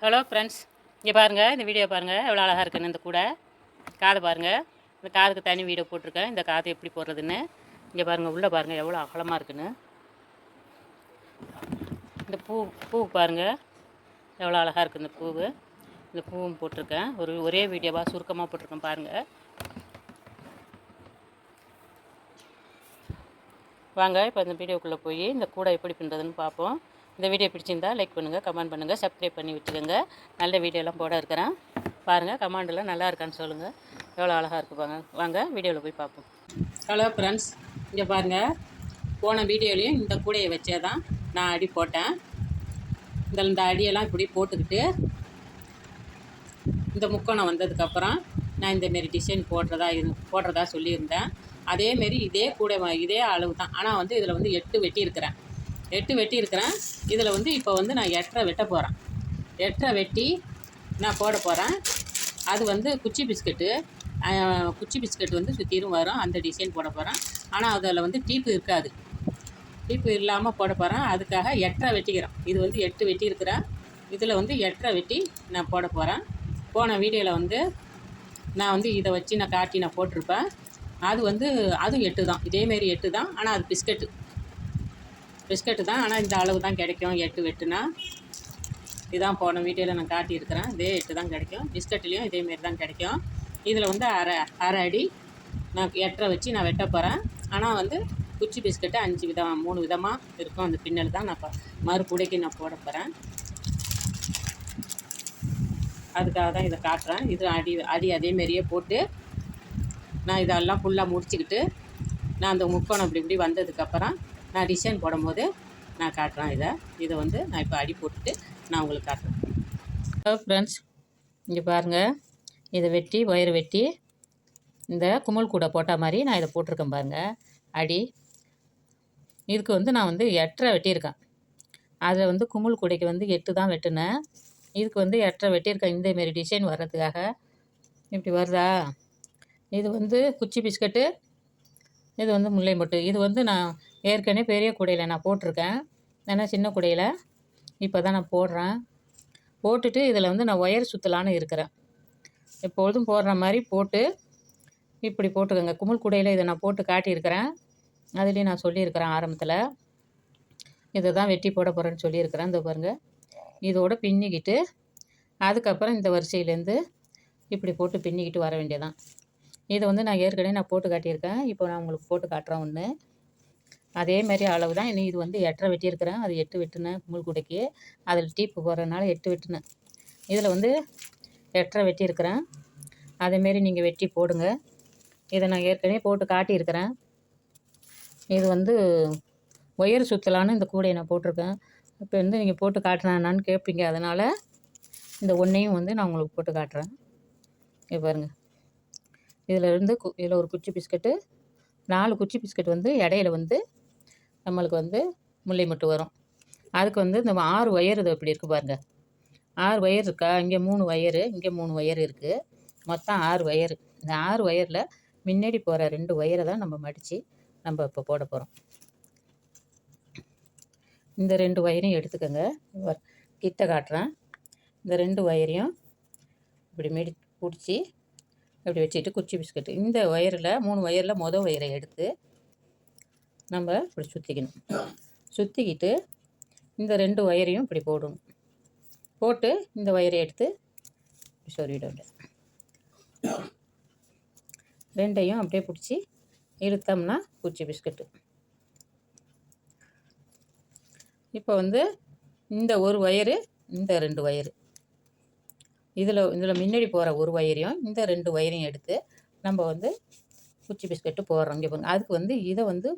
Hello friends இங்கே பாருங்கள் இந்த வீடியோ பாருங்கள் எவ்வளோ அழகாக இருக்குன்னு இந்த கூடை. காதை பாருங்கள் இந்த காதுக்கு தனி வீடியோ போட்டிருக்கேன். இந்த காது எப்படி போடுறதுன்னு. இங்கே பாருங்கள் உள்ளே பாருங்கள் எவ்வளோ அகலமாக இருக்குன்னு. இந்த பூ பூ பாருங்கள் எவ்வளோ அழகாக இருக்குது இந்த பூவு. இந்த பூவும் போட்டிருக்கேன். ஒரு ஒரே வீடியோவாக சுருக்கமாக போட்டிருக்கேன் பாருங்கள் வாங்க இப்போ இந்த வீடியோக்குள்ளே போய் இந்த கூடை எப்படி பின்னுறதுன்னு பார்ப்போம். இந்த வீடியோ பிடிச்சிருந்தா லைக் பண்ணுங்கள் கமெண்ட் பண்ணுங்கள் சப்ஸ்கிரைப் பண்ணி விட்டுக்கோங்க நல்ல வீடியோலாம் போட இருக்கிறேன். பாருங்கள் கமெண்டெல்லாம் நல்லா இருக்கான்னு சொல்லுங்கள் எவ்வளோ அழகாக இருக்கு பாருங்க. வாங்க வீடியோவில் போய் பார்ப்போம். ஹலோ ஃப்ரெண்ட்ஸ் இங்கே பாருங்கள் போன வீடியோலையும் இந்த கூடையை வச்சே தான் நான் அடி போட்டேன். இந்த இந்த அடியெல்லாம் இப்படி போட்டுக்கிட்டு இந்த முக்கோணம் வந்ததுக்கப்புறம் நான் இந்தமாரி டிசைன் போடுறதா இரு போடுறதா சொல்லியிருந்தேன். அதேமாரி இதே கூட இதே அளவு தான் ஆனால் வந்து இதில் வந்து எட்டு வெட்டியிருக்கிறேன். எட்டு வெட்டியிருக்கிறேன். இதில் வந்து இப்போ வந்து நான் எட்டரை வெட்ட போகிறேன். எட்டரை வெட்டி நான் போட போகிறேன். அது வந்து குச்சி பிஸ்கட்டு. குச்சி பிஸ்கட் வந்து சுற்றிலும் வரும். அந்த டிசைன் போட போகிறேன். ஆனால் அதில் வந்து டீப்பு இருக்காது. டீப்பு இல்லாமல் போட போகிறேன். அதுக்காக எட்டரை வெட்டிக்கிறேன். இது வந்து எட்டு வெட்டி இருக்கிறேன் இதில் வந்து எட்டரை வெட்டி நான் போட போகிறேன். போன வீடியோவில் வந்து நான் வந்து இதை வச்சு நான் காட்டி நான் போட்டிருப்பேன். அது வந்து அதுவும் எட்டு தான். இதேமாரி எட்டு தான். ஆனால் அது பிஸ்கட்டு. பிஸ்கட்டு தான் ஆனால் இந்த அளவு தான் கிடைக்கும். எட்டு வெட்டுனா. இதுதான் போன வீடியோவில் நான் காட்டியிருக்கிறேன். இதே எட்டு தான் கிடைக்கும். பிஸ்கட்லேயும் இதேமாரி தான் கிடைக்கும். இதில் வந்து அரை அரை அடி நான் எட்டரை வச்சு நான் வெட்ட போகிறேன் ஆனால் வந்து குச்சி பிஸ்கட்டு அஞ்சு விதம் மூணு விதமாக இருக்கும். அந்த பின்னல் தான் நான் இப்போ மறுபுடைக்கு நான் போட போகிறேன் அதுக்காக தான் இதை காட்டுறேன். இது அடி அடி அதேமாரியே போட்டு நான் இதெல்லாம் ஃபுல்லாக முடிச்சுக்கிட்டு நான் அந்த முக்கோணம் இப்படி இப்படி வந்ததுக்கப்புறம் நான் டிசைன் போடும்போது நான் காட்டுறேன் இதை. இதை வந்து நான் இப்போ அடி போட்டுட்டு நான் உங்களுக்கு காட்டுறேன். ஹலோ ஃப்ரெண்ட்ஸ் இங்கே பாருங்கள் இதை வெட்டி ஒயர் வெட்டி இந்த குமல் கூடை போட்ட மாதிரி நான் இதை போட்டிருக்கேன் பாருங்கள் அடி. இதுக்கு வந்து நான் வந்து எட்டரை வெட்டியிருக்கேன். அதில் வந்து குமுள் கூடைக்கு வந்து எட்டு தான் வெட்டினேன். இதுக்கு வந்து எட்டரை வெட்டியிருக்கேன் இந்தமாரி டிசைன் வர்றதுக்காக. இப்படி வருதா? இது வந்து குச்சி பிஸ்கட்டு இது வந்து முல்லை மொட்டு இது வந்து நான் ஏற்கனவே பெரிய கூடையில் நான் போட்டிருக்கேன். ஏன்னா சின்ன கூடையில். இப்போ தான் நான் போடுறேன். போட்டுட்டு இதில் வந்து நான் ஒயர் சுற்றலான்னு இருக்கிறேன். எப்பொழுதும் போடுற மாதிரி போட்டு இப்படி போட்டுக்கோங்க. குமுள் கூடையில் இதை நான் போட்டு காட்டியிருக்கிறேன். அதுலேயும் நான் சொல்லியிருக்கிறேன் ஆரம்பத்தில். இதை தான் வெட்டி போட போகிறேன்னு சொல்லியிருக்கிறேன். இந்த பாருங்கள் இதோட பின்னிக்கிட்டு அதுக்கப்புறம் இந்த வரிசையிலேருந்து இப்படி போட்டு பின்னிக்கிட்டு வர வேண்டியதான் இதை வந்து நான் ஏற்கனவே நான் போட்டு காட்டியிருக்கேன். இப்போ நான் உங்களுக்கு போட்டு காட்டுறேன் ஒன்று அதே மாதிரி அளவு தான் இனி இது வந்து எட்டரை வெட்டியிருக்கிறேன். அது எட்டு வெட்டினேன் கும்பல் கூடைக்கு. அதில் டீப்பு போடுறதுனால எட்டு வெட்டினேன் இதில் வந்து எட்டரை வெட்டியிருக்கிறேன். அதேமாரி நீங்கள் வெட்டி போடுங்க. இதை நான் ஏற்கனவே போட்டு காட்டியிருக்கிறேன். இது வந்து ஒயர் சுற்றலான்னு இந்த கூடையை நான் போட்டிருக்கேன். இப்போ வந்து நீங்கள் போட்டு காட்டினான்னு கேட்பீங்க அதனால் இந்த ஒன்றையும் வந்து நான் உங்களுக்கு போட்டு காட்டுறேன். இங்கே பாருங்கள் இதில் இருந்து கு இதில் ஒரு குச்சி பிஸ்கட்டு நாலு குச்சி பிஸ்கட் வந்து இடையில வந்து நம்மளுக்கு வந்து முல்லை மொட்டு வரும். அதுக்கு வந்து இந்த ஆறு ஒயர் இது இப்படி இருக்குது பாருங்கள் ஆறு ஒயர் இருக்கா? இங்கே மூணு ஒயரு இங்கே மூணு ஒயர் இருக்குது மொத்தம் ஆறு ஒயர் இந்த ஆறு ஒயரில் முன்னாடி போகிற ரெண்டு ஒயரை தான் நம்ம மடித்து நம்ம இப்போ போட போகிறோம் இந்த ரெண்டு ஒயரையும் எடுத்துக்கோங்க. கிட்ட காட்டுறேன். இந்த ரெண்டு ஒயரையும் இப்படி மெடி பிடிச்சி இப்படி வச்சுட்டு குச்சி பிஸ்கட்டு. இந்த ஒயரில் மூணு ஒயரில் மொதல் ஒயரை எடுத்து நம்ம இப்படி சுற்றிக்கணும் சுற்றிக்கிட்டு இந்த ரெண்டு ஒயரையும் இப்படி போடணும். போட்டு இந்த ஒயரை எடுத்து இப்படி ரெண்டையும் அப்படியே பிடிச்சி இழுத்தோம்னா குச்சி பிஸ்கட்டு. இப்போ வந்து இந்த ஒரு ஒயரு இந்த ரெண்டு ஒயரு இதில் இதில் முன்னாடி போகிற ஒரு ஒயரையும் இந்த ரெண்டு ஒயரையும் எடுத்து நம்ம வந்து குச்சி பிஸ்கட்டு போடுறோம். இங்கே அதுக்கு வந்து இதை வந்து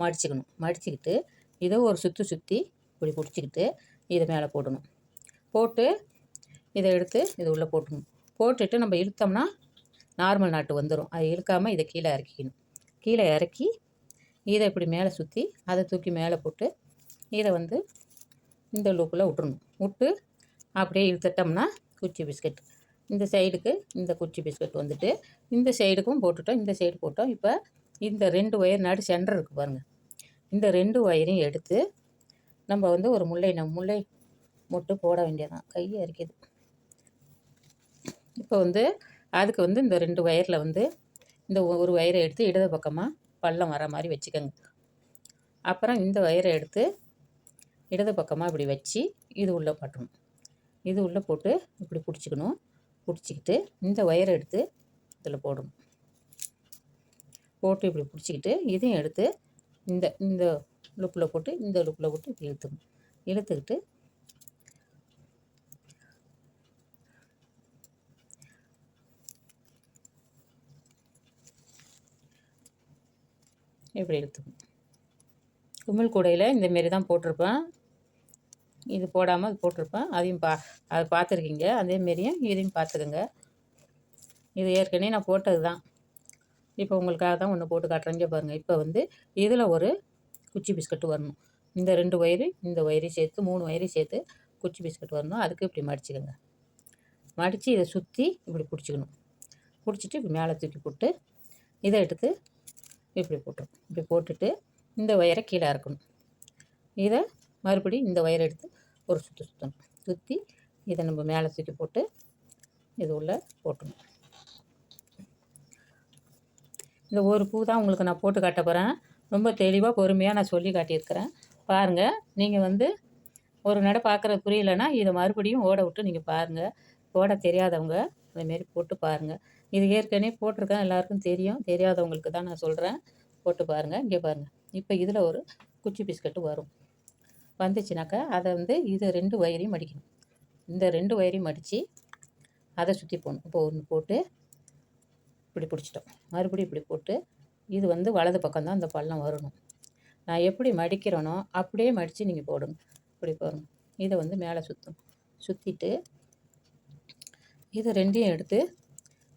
மடிச்சுக்கணும். மடிச்சுக்கிட்டு இதை ஒரு சுற்றி சுற்றி இப்படி பிடிச்சிக்கிட்டு இதை மேலே போடணும். போட்டு இதை எடுத்து இது உள்ளே போட்டுக்கணும். போட்டுட்டு நம்ம இழுத்தோம்னா நார்மல் நாட்டு வந்துடும் அது இழுக்காமல் இதை கீழே இறக்கிக்கணும். கீழே இறக்கி இதை இப்படி மேலே சுற்றி அதை தூக்கி மேலே போட்டு இதை வந்து இந்த லூப்பில் விட்டுறணும். விட்டு அப்படியே இழுத்துட்டோம்னா குச்சி பிஸ்கட். இந்த சைடுக்கு இந்த குச்சி பிஸ்கட் வந்துட்டு இந்த சைடுக்கும் போட்டுட்டோம். இந்த சைடு போட்டோம். இப்போ இந்த ரெண்டு ஒயர் நாடு சென்டர் இருக்குது பாருங்கள் இந்த ரெண்டு ஒயரையும் எடுத்து நம்ம வந்து ஒரு முல்லை நம்ம முல்லை மொட்டு போட வேண்டியதான் கையை அரிக்கிது. இப்போ வந்து அதுக்கு வந்து இந்த ரெண்டு ஒயரில் வந்து இந்த ஒரு ஒயரை எடுத்து இடது பக்கமாக பள்ளம் வர மாதிரி வச்சுக்கோங்க. அப்புறம் இந்த ஒயரை எடுத்து இடது பக்கமாக இப்படி வச்சு இது உள்ளே பட்டணும். இது உள்ளே போட்டு இப்படி பிடிச்சிக்கணும். பிடிச்சிக்கிட்டு இந்த ஒயரை எடுத்து இதில் போடணும். போட்டு இப்படி பிடிச்சிக்கிட்டு இதையும் எடுத்து இந்த இந்த லுப்பில் போட்டு இந்த லுப்பில் போட்டு இப்படி இழுத்துக்கணும். இழுத்துக்கிட்டு இப்படி இழுத்துக்கணும். குமிழ் கூடையில் இந்தமாரி தான் போட்டிருப்பேன். இது போடாமல் அது போட்டிருப்பேன். அதையும் பா அதை பார்த்துருக்கீங்க. அதேமாரியும் இதையும் பார்த்துக்கோங்க. இது ஏற்கனவே நான் போட்டது தான் இப்போ உங்களுக்காக தான் ஒன்று போட்டு காட்டுறேங்க பாருங்கள் இப்போ வந்து இதில் ஒரு குச்சி பிஸ்கட்டு வரணும். இந்த ரெண்டு ஒயரு இந்த ஒயரையும் சேர்த்து மூணு ஒயரையும் சேர்த்து குச்சி பிஸ்கட் வரணும். அதுக்கு இப்படி மடிச்சுக்கோங்க. மடித்து இதை சுற்றி இப்படி பிடிச்சிக்கணும். பிடிச்சிட்டு இப்படி மேலே தூக்கி போட்டு இதை எடுத்து இப்படி போட்டுரும். இப்படி போட்டுட்டு இந்த ஒயரை கீழே இறக்கணும். இதை மறுபடியும் இந்த ஒயரை எடுத்து ஒரு சுற்று சுற்றணும் சுற்றி இதை நம்ம மேலே தூக்கி போட்டு இது உள்ளே போட்டணும் இந்த ஒரு பூ தான் உங்களுக்கு நான் போட்டு காட்ட போகிறேன் ரொம்ப தெளிவாக பொறுமையாக நான் சொல்லி காட்டியிருக்கிறேன். பாருங்கள் நீங்கள் வந்து ஒரு நடை பார்க்குறது புரியலைன்னா இதை மறுபடியும் ஓட விட்டு நீங்கள் பாருங்கள் ஓட தெரியாதவங்க அதுமாரி போட்டு பாருங்கள் இது ஏற்கனவே போட்டிருக்கேன் எல்லாருக்கும் தெரியும். தெரியாதவங்களுக்கு தான் நான் சொல்கிறேன் போட்டு பாருங்கள் இங்கே பாருங்கள் இப்போ இதில் ஒரு குச்சி பிஸ்கட்டு வரும். வந்துச்சுனாக்கா அதை வந்து இது ரெண்டு வயரையும் மடிக்கணும். இந்த ரெண்டு வயரையும் மடித்து அதை சுற்றி போகணும் இப்போ ஒன்று போட்டு இப்படி பிடிச்சிட்டோம். மறுபடியும் இப்படி போட்டு இது வந்து வலது பக்கம் தான் இந்த பள்ளம் வரணும். நான் எப்படி மடிக்கிறேனோ அப்படியே மடித்து நீங்கள் போடுங்க. இப்படி போடுங்க இதை வந்து மேலே சுற்றணும் சுற்றிட்டு இதை ரெண்டையும் எடுத்து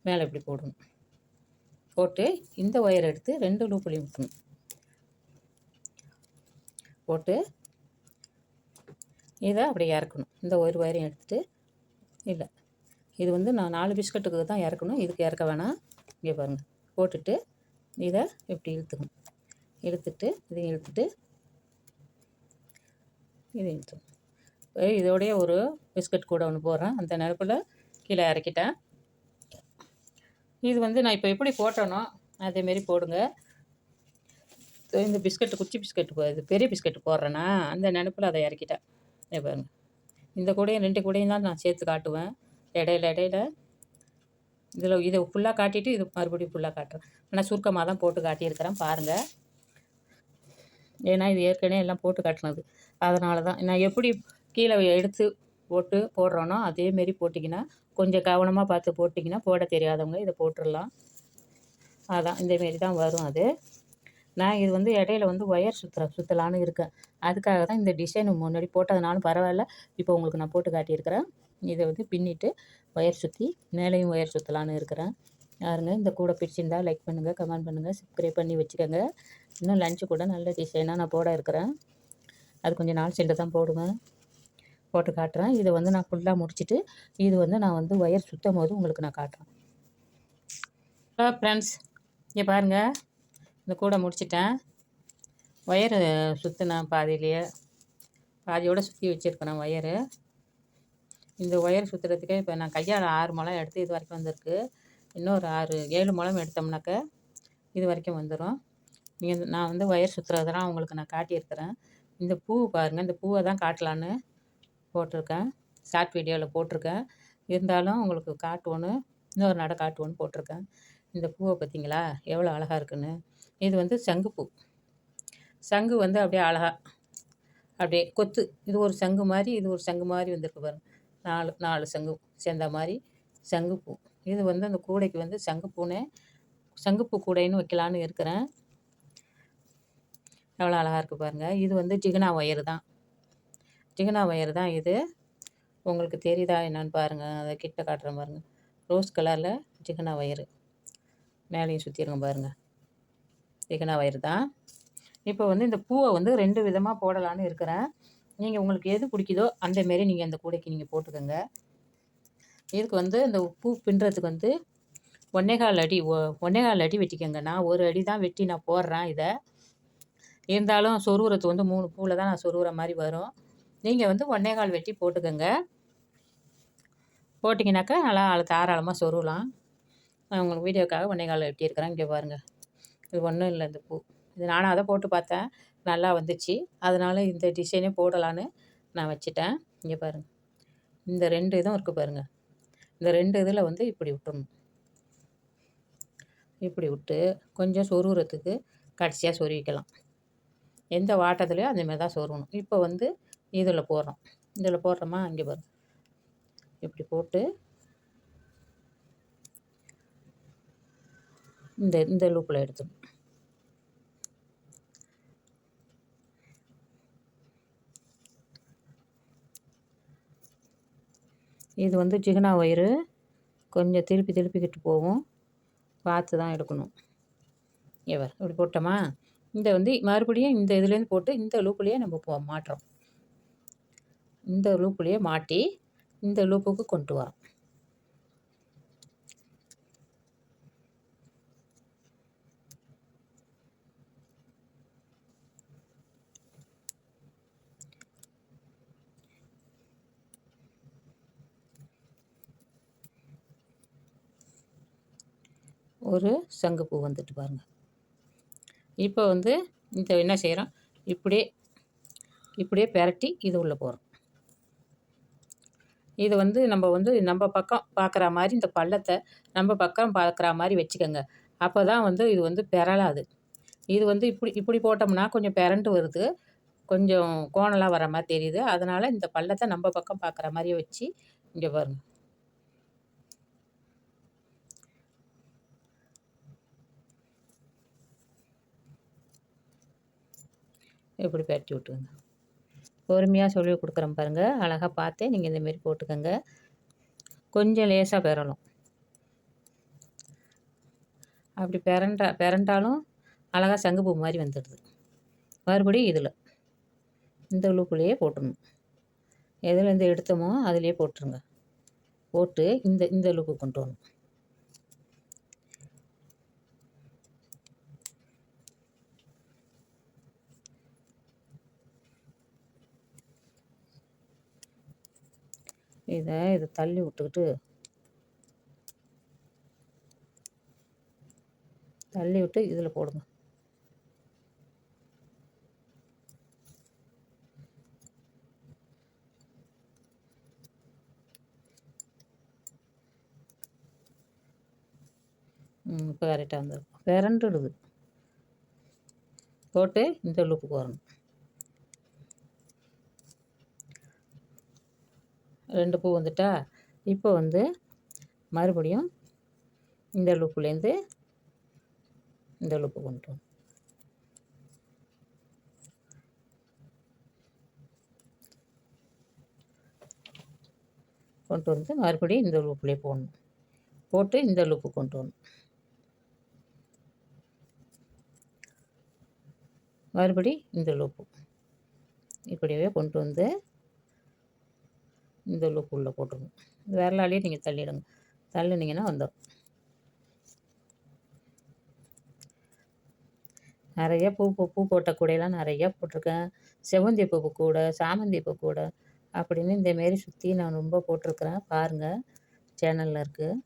மேலே இப்படி போடணும். போட்டு இந்த ஒயர் எடுத்து ரெண்டு லூப்புலையும் விட்டணும். போட்டு இதை அப்படியே இறக்கணும். இந்த ஒரு ஒயரையும் எடுத்துகிட்டு இல்லை. இது வந்து நான் நாலு பிஸ்கட்டுக்கு தான் இறக்கணும். இதுக்கு இறக்க வேணாம். இங்கே பாருங்கள் போட்டுட்டு இதை இப்படி இழுத்துக்கணும். இழுத்துட்டு இதையும் இழுத்துட்டு இதை இழுத்துக்கணும். இதோடைய ஒரு பிஸ்கட் கூட ஒன்று போடுறேன். அந்த நெருப்பில் கீழே இறக்கிட்டேன். இது வந்து நான் இப்போ எப்படி போட்டேனோ அதேமாரி போடுங்க. இந்த பிஸ்கட்டு குச்சி பிஸ்கட்டு இது பெரிய பிஸ்கட்டு போடுறேன்னா அந்த நினப்பில் அதை இறக்கிட்டேன். பாருங்கள் இந்த கூடையும் ரெண்டு கூடையும் தான் நான் சேர்த்து காட்டுவேன். இடையில இடையில இதில் இதை ஃபுல்லாக காட்டிட்டு இது மறுபடியும் ஃபுல்லாக காட்டுறேன். ஆனால் சுருக்கமாக தான் போட்டு காட்டியிருக்கிறேன். பாருங்கள் ஏன்னா இது ஏற்கனவே எல்லாம் போட்டு காட்டினது. அதனால தான். நான் எப்படி கீழே எடுத்து போட்டு போடுறோனோ அதேமாரி போட்டிங்கன்னா கொஞ்சம் கவனமாக பார்த்து போட்டிங்கன்னா போட தெரியாதவங்க இதை போட்டுடலாம். அதான் இந்தமாரி தான் வரும் அது. நான் இது வந்து இடையில வந்து ஒயர் சுற்றுற சுற்றலான்னு இருக்கேன். அதுக்காக தான் இந்த டிசைன் முன்னாடி போட்டதுனாலும் பரவாயில்ல. இப்போ உங்களுக்கு நான் போட்டு காட்டியிருக்கிறேன். இதை வந்து பின்னிட்டு ஒயர் சுற்றி மேலேயும் ஒயர் சுற்றலான்னு இருக்கிறேன். யாருங்க இந்த கூட பிடிச்சிருந்தால் லைக் பண்ணுங்கள் கமெண்ட் பண்ணுங்கள் சப்ஸ்கிரைப் பண்ணி வச்சுக்கோங்க. இன்னும் லஞ்சு கூட நல்ல டிசைனாக நான் போட இருக்கிறேன். அது கொஞ்சம் நாள் சென்று தான் போடுவேன். போட்டு காட்டுறேன். இதை வந்து நான் ஃபுல்லாக முடிச்சுட்டு இது வந்து நான் வந்து ஒயர் சுற்றும் போது உங்களுக்கு நான் காட்டுறேன். ஹலோ ஃப்ரெண்ட்ஸ் இங்கே பாருங்கள் இந்த கூடை முடிச்சிட்டேன். ஒயரு சுற்றினேன் பாதியிலேயே. பாதியோடு சுற்றி வச்சுருக்கிறேன் ஒயரு இந்த ஒயர் சுற்றுறதுக்கே இப்போ நான் கையால் ஆறு முளம் எடுத்து இது வரைக்கும் வந்திருக்கு. இன்னொரு ஆறு ஏழு முளம் எடுத்தோம்னாக்க இது வரைக்கும் வந்துடும் நீங்கள் நான் வந்து ஒயர் சுற்றுறதெல்லாம் உங்களுக்கு நான் காட்டியிருக்கிறேன். இந்த பூ பாருங்கள் இந்த பூவை தான் காட்டலான்னு போட்டிருக்கேன். ஷார்ட் வீடியோவில் போட்டிருக்கேன். இருந்தாலும் உங்களுக்கு காட்டுவோன்னு இன்னொரு நடை காட்டுவோன்னு போட்டிருக்கேன். இந்த பூவை பார்த்தீங்களா எவ்வளோ அழகாக இருக்குன்னு. இது வந்து சங்குப்பூ சங்கு வந்து அப்படியே அழகாக அப்படியே கொத்து. இது ஒரு சங்கு மாதிரி இது ஒரு சங்கு மாதிரி வந்திருக்கு பாருங்கள் நாலு நாலு சங்கு சேர்ந்த மாதிரி சங்குப்பூ. இது வந்து அந்த கூடைக்கு வந்து சங்குப்பூனே சங்குப்பூ கூடைன்னு வைக்கலான்னு இருக்கிறேன். எவ்வளோ அழகாக இருக்குது பாருங்கள் இது வந்து ஜிகனா ஒயர் தான். ஜிகனா ஒயர் தான் இது. உங்களுக்கு தெரியுதா என்னன்னு பாருங்கள் அதை கிட்ட காட்டுறேன் பாருங்கள் ரோஸ் கலரில் ஜிகனா ஒயரு மேலேயும் சுற்றிருங்க பாருங்கள் ஜிகனா ஒயர் தான். இப்போ வந்து இந்த பூவை வந்து ரெண்டு விதமாக போடலான்னு இருக்கிறேன். நீங்கள் உங்களுக்கு எது பிடிக்குதோ அந்தமாரி நீங்கள் அந்த கூடைக்கு நீங்கள் போட்டுக்கோங்க. இதுக்கு வந்து இந்த பூ பின்னுறதுக்கு வந்து ஒன்னேகால் அடி ஒ ஒன்னேகால் அடி வெட்டிக்கோங்க. நான் ஒரு அடி தான் வெட்டி நான் போடுறேன் இதை. இருந்தாலும் சொருவுறதுக்கு வந்து மூணு பூவில் தான் நான் சொருகிற மாதிரி வரும். நீங்கள் வந்து ஒன்னேகால் வெட்டி போட்டுக்கோங்க. போட்டிங்கனாக்கா நல்லா தாராளமாக சொருகலாம். நான் உங்களுக்கு வீடியோக்காக ஒன்னேகால் வெட்டியிருக்கிறேன். இங்கே பாருங்கள் இது ஒன்றும் இல்லை இந்த பூ. இது நானும் அதை போட்டு பார்த்தேன். நல்லா வந்துச்சு. அதனால் இந்த டிசைனே போடலான்னு நான் வச்சுட்டேன். இங்கே பாருங்கள் இந்த ரெண்டு இதுவும் இருக்குது பாருங்கள் இந்த ரெண்டு இதில் வந்து இப்படி விட்டுணும் இப்படி விட்டு கொஞ்சம் சொருகிறதுக்கு கடைசியாக சொருவிக்கலாம் எந்த வாட்டத்துலையோ அந்தமாரி தான் சொருகணும். இப்போ வந்து இதில் போடுறோம். இதில் போடுறோமா? இங்கே பாருங்க. இப்படி போட்டு இந்த இந்த லூப்பில் எடுத்துக்கணும் இது வந்து ஜிகனா ஒயரு கொஞ்சம் திருப்பி திருப்பிக்கிட்டு போகும். பார்த்து தான் எடுக்கணும். எவர் இப்படி போட்டோமா? இந்த வந்து மறுபடியும் இந்த இதுலேருந்து போட்டு இந்த லூப்புலேயே நம்ம போ மாட்டுறோம். இந்த லூப்புலேயே மாட்டி இந்த லூப்புக்கு கொண்டு வரோம். ஒரு சங்குப்பூ வந்துட்டு பாருங்கள் இப்போ வந்து இந்த என்ன செய்கிறோம் இப்படியே இப்படியே பெரட்டி இது உள்ளே போகிறோம் இது வந்து நம்ம வந்து நம்ம பக்கம் பார்க்குற மாதிரி இந்த பள்ளத்தை நம்ம பக்கம் பார்க்குற மாதிரி வச்சுக்கோங்க. அப்போ தான் வந்து இது வந்து பெறலாது. இது வந்து இப்படி இப்படி போட்டோம்னா கொஞ்சம் பெரண்டு வருது. கொஞ்சம் கோணலாக வர மாதிரி தெரியுது. அதனால் இந்த பள்ளத்தை நம்ம பக்கம் பார்க்குற மாதிரியே வச்சு இங்கே பாருங்கள் இப்படி பரட்டி விட்டுருங்க. பொறுமையாக சொல்லி கொடுக்குறேன் பாருங்கள் அழகாக பார்த்து நீங்கள் இந்தமாரி போட்டுக்கோங்க. கொஞ்சம் லேசாக பெறணும். அப்படி பெரண்டா பெரண்டாலும் அழகாக சங்குப்பூ மாதிரி வந்துடுது. மறுபடியும் இதில். இந்த உழுக்குள்ளேயே போட்டுடணும். எதுலேருந்து எடுத்தோமோ அதிலே போட்டுருங்க. போட்டு இந்த இந்த லுக்கு கொண்டு வரணும். இதை இதை தள்ளி விட்டுக்கிட்டு தள்ளி விட்டு இதில் போடுங்க. இப்போ கரெக்டாக வந்துருக்கும் பிறண்டுடுது போட்டு இந்த லுப்புக்கு வரணும். ரெண்டு பூ வந்துட்டா. இப்போ வந்து மறுபடியும் இந்த லூப்புலேருந்து இந்த லூப்பு கொண்டு கொண்டு வந்து மறுபடியும் இந்த லூப்லேயே போடணும். போட்டு இந்த லூப்பு கொண்டு வரணும். மறுபடி இந்த லூப்பு. இப்படியே கொண்டு வந்து இந்த லூப் உள்ளே போட்டுருங்க. விரலாலேயே நீங்கள் தள்ளிடுங்க. தள்ளினீங்கன்னா வந்துடும் நிறைய பூ பூ பூ போட்ட கூடையெல்லாம் நிறையா போட்டிருக்கேன். செவந்தி பூ கூட சாமந்தி பூ கூட அப்படின்னு இந்தமாரி சுற்றி நான் ரொம்ப போட்டிருக்கிறேன். பாருங்கள் சேனலில் இருக்குது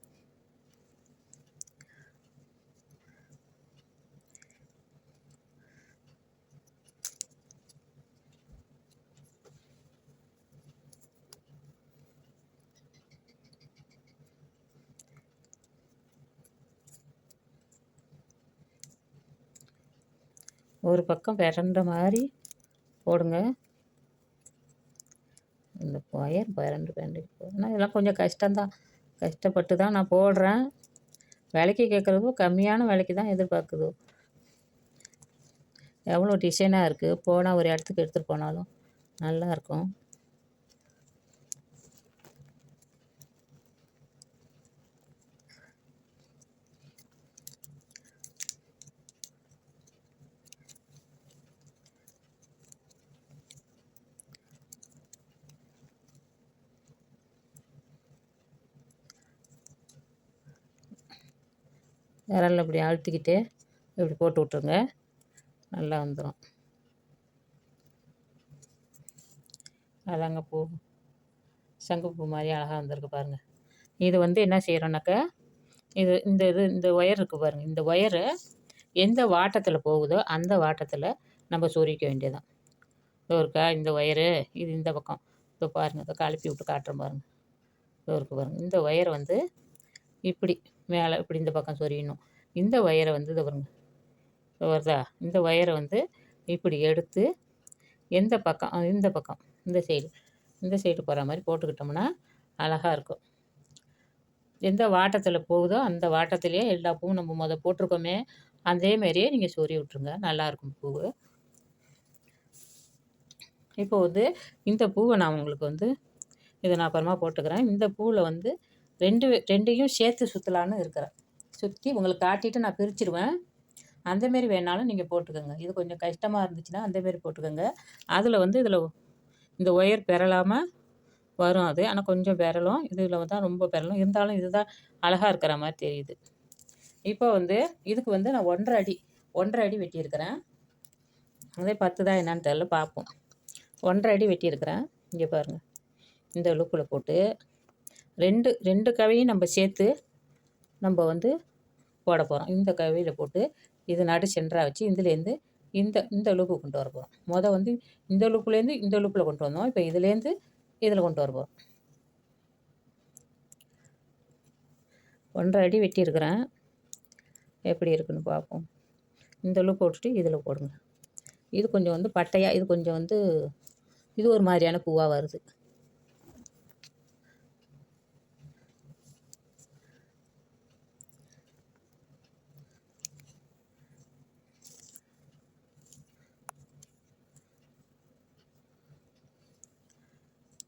ஒரு பக்கம் விரண்ட மாதிரி போடுங்க. இந்த ஒயர் விரண்டு விரண்டுக்கு ஆனால் இதெல்லாம் கொஞ்சம் கஷ்டம்தான். கஷ்டப்பட்டு தான் நான் போடுறேன். விலைக்கு கேட்குறது கம்மியான விலைக்கு தான் எதிர்பார்க்குதோ. எவ்வளோ டிசைனாக இருக்குது போனால் ஒரு இடத்துக்கு எடுத்துகிட்டு போனாலும் நல்லாயிருக்கும் விரலில் இப்படி அழுத்திக்கிட்டு இப்படி போட்டு விட்ருங்க நல்லா வந்துடும் அதாங்க பூ. சங்குப்பூ மாதிரி அழகாக வந்திருக்கு பாருங்கள் இது வந்து என்ன செய்கிறோன்னாக்கா இது இந்த இது இந்த ஒயர் இருக்குது பாருங்கள் இந்த ஒயரு எந்த வாட்டத்தில் போகுதோ அந்த வாட்டத்தில் நம்ம சொருகிக்க வேண்டியதுதான். இதோ இருக்கா இந்த ஒயரு இது இந்த பக்கம். இப்போ பாருங்கள் இதை கலப்பி விட்டு காட்டுறேன் பாருங்கள் இதோ இருக்குது பாருங்கள் இந்த ஒயர் வந்து இப்படி மேலே இப்படி இந்த பக்கம் சொரியணும். இந்த ஒயரை வந்து இதை வருங்க வருதா? இந்த ஒயரை வந்து இப்படி எடுத்து எந்த பக்கம் இந்த பக்கம் இந்த சைடு இந்த சைடு போகிற மாதிரி போட்டுக்கிட்டோம்னா அழகாக இருக்கும். எந்த வாட்டத்தில் போகுதோ அந்த வாட்டத்திலேயே எல்லா பூவும் நம்ம முத போட்டிருக்கோமே அதே மாதிரியே நீங்கள் சொறி விட்ருங்க நல்லாயிருக்கும் பூவு. இப்போ வந்து இந்த பூவை நான் உங்களுக்கு வந்து இதை நான் அப்புறமா போட்டுக்கிறேன். இந்த பூவில் வந்து ரெண்டு ரெண்டையும் சேர்த்து சுற்றலான்னு இருக்கிறேன். சுற்றி உங்களுக்கு காட்டிட்டு நான் பிரிச்சிடுவேன் அந்தமாரி வேணாலும் நீங்கள் போட்டுக்கோங்க. இது கொஞ்சம் கஷ்டமாக இருந்துச்சுன்னா அந்தமாரி போட்டுக்கோங்க. அதில் வந்து இதில் இந்த ஒயர் பெறலாமல் வரும் அது. ஆனால் கொஞ்சம் பெறலும். இதில் தான் ரொம்ப பெறலும். இருந்தாலும் இதுதான் அழகாக இருக்கிற மாதிரி தெரியுது. இப்போ வந்து இதுக்கு வந்து நான் ஒன்றரை அடி ஒன்றரை அடி வெட்டியிருக்கிறேன். அதே பத்து தான் என்னன்னு தெரில பார்ப்போம். ஒன்றரை அடி வெட்டியிருக்கிறேன். இங்கே பாருங்கள் இந்த லுக்கில் போட்டு ரெண்டு ரெண்டு கவையும் நம்ம சேர்த்து நம்ம வந்து போட போகிறோம் இந்த கவையில் போட்டு இது நடு சென்டராக வச்சு இதுலேருந்து இந்த இந்த லூப்பு கொண்டு வர போகிறோம் மொதல் வந்து இந்த லூப்புலேருந்து இந்த லூப்பில் கொண்டு வந்தோம். இப்போ இதுலேருந்து இதில் கொண்டு வர போகிறோம் ஒன்றரை அடி வெட்டியிருக்கிறேன். எப்படி இருக்குன்னு பார்ப்போம். இந்த லூப் போட்டுட்டு இதில் போடுங்க. இது கொஞ்சம் வந்து பட்டையாக இது கொஞ்சம் வந்து இது ஒரு மாதிரியான பூவாக வருது.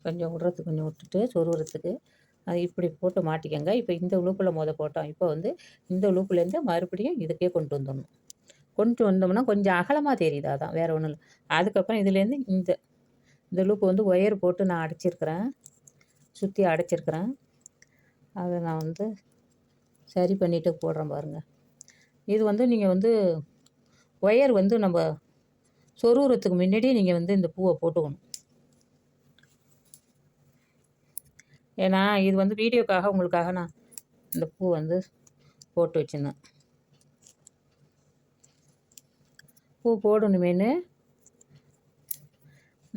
கொஞ்சம் விடுறதுக்கு கொஞ்சம் விட்டுட்டு சொருகிறதுக்கு அது இப்படி போட்டு மாட்டிக்கங்க. இப்போ இந்த லூப்பில் மொதல் போட்டோம். இப்போ வந்து இந்த லூப்லேருந்து மறுபடியும் இதுக்கே கொண்டு வந்துடணும். கொண்டு வந்தோம்னா கொஞ்சம் அகலமாக தெரியுது அதான் வேறு ஒன்றும் இல்லை. அதுக்கப்புறம் இதுலேருந்து இந்த இந்த லூப்பு வந்து ஒயர் போட்டு நான் அடைச்சிருக்கிறேன். சுற்றி அடைச்சிருக்கிறேன். அதை நான் வந்து சரி பண்ணிவிட்டு போடுறேன் பாருங்கள் இது வந்து நீங்கள் வந்து ஒயர் வந்து நம்ம சொருகிறதுக்கு முன்னாடியே நீங்கள் வந்து இந்த பூவை போட்டுக்கணும். ஏன்னா இது வந்து வீடியோக்காக உங்களுக்காக நான் இந்த பூ வந்து போட்டு வச்சுருந்தேன். பூ போடணுமேனு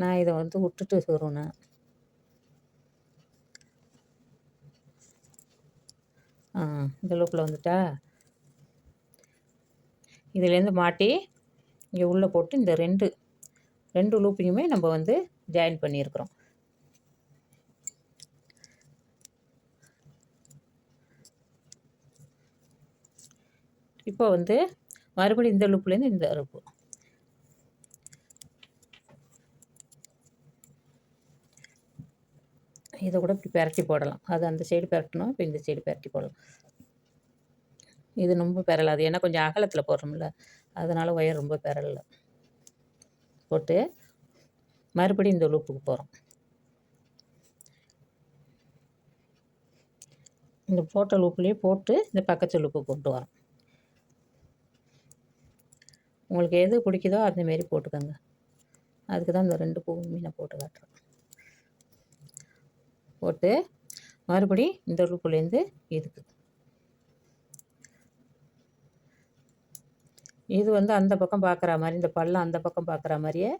நான் இதை வந்து விட்டுட்டு வருவேன் ஆ இந்த லூப்பில் வந்துட்டா? இதுலேருந்து மாட்டி இங்கே உள்ளே போட்டு இந்த ரெண்டு ரெண்டு லூப்பையுமே நம்ம வந்து ஜாயின் பண்ணியிருக்கிறோம். இப்போ வந்து மறுபடியும் இந்த லூப்லேருந்து இந்த அறுப்பு இதை கூட இப்படி பெரட்டி போடலாம். அது அந்த சைடு பெரட்டணும் இப்போ இந்த சைடு பெரட்டி போடலாம். இது ரொம்ப பெறலாது ஏன்னா கொஞ்சம் அகலத்தில் போடுறோம்ல. அதனால் ஒயர் ரொம்ப பெறல போட்டு மறுபடியும் இந்த லூப்புக்கு போகிறோம் இந்த போட்ட லூப்லேயே போட்டு இந்த பக்கத்து லூப்புக்கு கொண்டு வரோம். உங்களுக்கு எது பிடிக்குதோ அந்தமாரி போட்டுக்கோங்க. அதுக்கு தான் இந்த ரெண்டு பூ நான் போட்டு காட்டுறேன் போட்டு மறுபடி இந்த லூப்புலேருந்து இதுக்கு. இது வந்து அந்த பக்கம் பார்க்குற மாதிரி இந்த பள்ளம் அந்த பக்கம் பார்க்குற மாதிரியே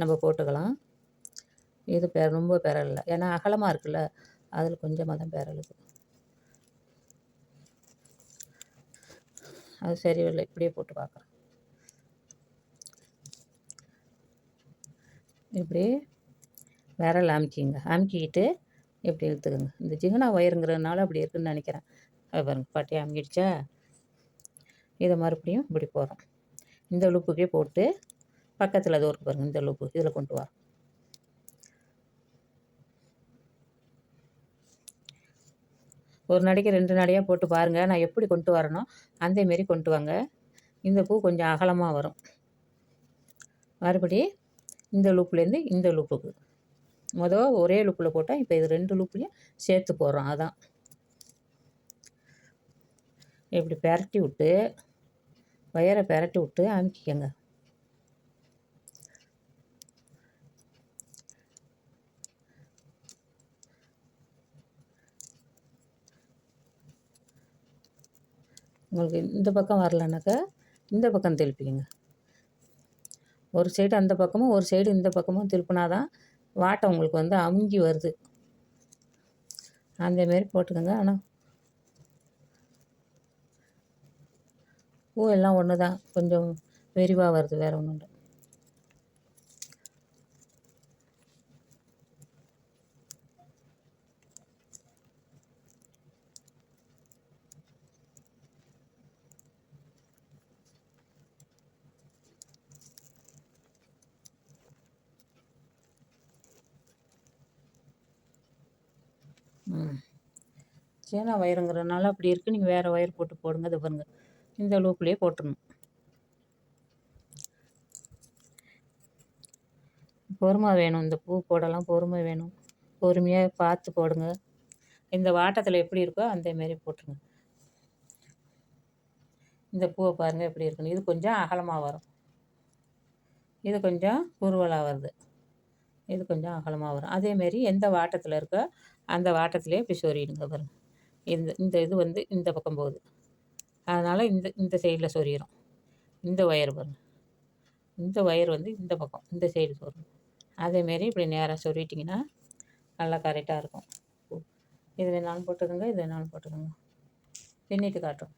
நம்ம போட்டுக்கலாம். இது பெ ரொம்ப பெறலை ஏன்னா அகலமாக இருக்குல்ல அதில் கொஞ்சமாக தான் பெறலுது. அது சரியில்லை இப்படியே போட்டு பார்க்குறேன் இப்படி விரல் அமுக்கிங்க அமுக்கிக்கிட்டு இப்படி இழுத்துக்கோங்க? இந்த ஜிகனா ஒயருங்கிறதுனால அப்படி இருக்குன்னு நினைக்கிறேன். அது பாருங்க பட்டையை அமுக்கிடுச்சா இதை மறுபடியும் இப்படி போகிறோம் இந்த லூப்புக்கே போட்டு பக்கத்தில் அது ஒரு பாருங்கள் இந்த லூப்பு இதில் கொண்டு வரோம் ஒரு நடிக்கு ரெண்டு நடையாக போட்டு பாருங்கள் நான் எப்படி கொண்டு வரணும் அந்தமாரி கொண்டு வாங்க. இந்த பூ கொஞ்சம் அகலமாக வரும். மறுபடி இந்த லூப்லேருந்து இந்த லூப்புக்கு மொதல் ஒரே லூப்பில் போட்டால் இப்போ இது ரெண்டு லூப்லேயும் சேர்த்து போகிறோம் அதான். இப்படி பெரட்டி விட்டு வயரை பெரட்டி விட்டு அமுக்கிக்கங்க. உங்களுக்கு இந்த பக்கம் வரலனாக்கா இந்த பக்கம் திருப்பிக்கங்க. ஒரு சைடு அந்த பக்கமும் ஒரு சைடு இந்த பக்கமும் திருப்பினா தான் வாட்டை உங்களுக்கு வந்து அமுங்கி வருது. அந்தமாரி போட்டுக்கோங்க. ஆனால் பூ எல்லாம் ஒன்று தான் கொஞ்சம் விரிவாக வருது வேறு ஒன்றும் இல்லை. சேனா வயருங்கிறதுனால அப்படி இருக்குது நீங்கள் வேறு ஒயர் போட்டு போடுங்க. இது பாருங்கள் இந்த லூப்லேயே போட்டுடணும் பொறுமை வேணும். இந்த பூ போடலாம். பொறுமை வேணும். பொறுமையாக பார்த்து போடுங்க. இந்த வாட்டத்தில் எப்படி இருக்கோ அந்தமாரி போட்டுருங்க. இந்த பூவை பாருங்கள் எப்படி இருக்குன்னு. இது கொஞ்சம் அகலமாக வரும். இது கொஞ்சம் குருவலாக வருது. இது கொஞ்சம் அகலமாக வரும். அதேமாரி எந்த வாட்டத்தில் இருக்கோ அந்த வாட்டத்திலே இப்படி சொருகிடுங்க பாருங்கள் இந்த இந்த இது வந்து இந்த பக்கம் போகுது. அதனால் இந்த இந்த சைடில் சொருகிறோம் இந்த ஒயர் பாருங்கள் இந்த ஒயர் வந்து இந்த பக்கம் இந்த சைடு சொருகும் அதேமாரி இப்படி நேராக சொருவிட்டிங்கன்னா நல்லா கரெக்டாக இருக்கும். இது வேணாலும் போட்டுக்கோங்க இது வேணாலும் போட்டுக்கோங்க. பின்னிட்டு காட்டும்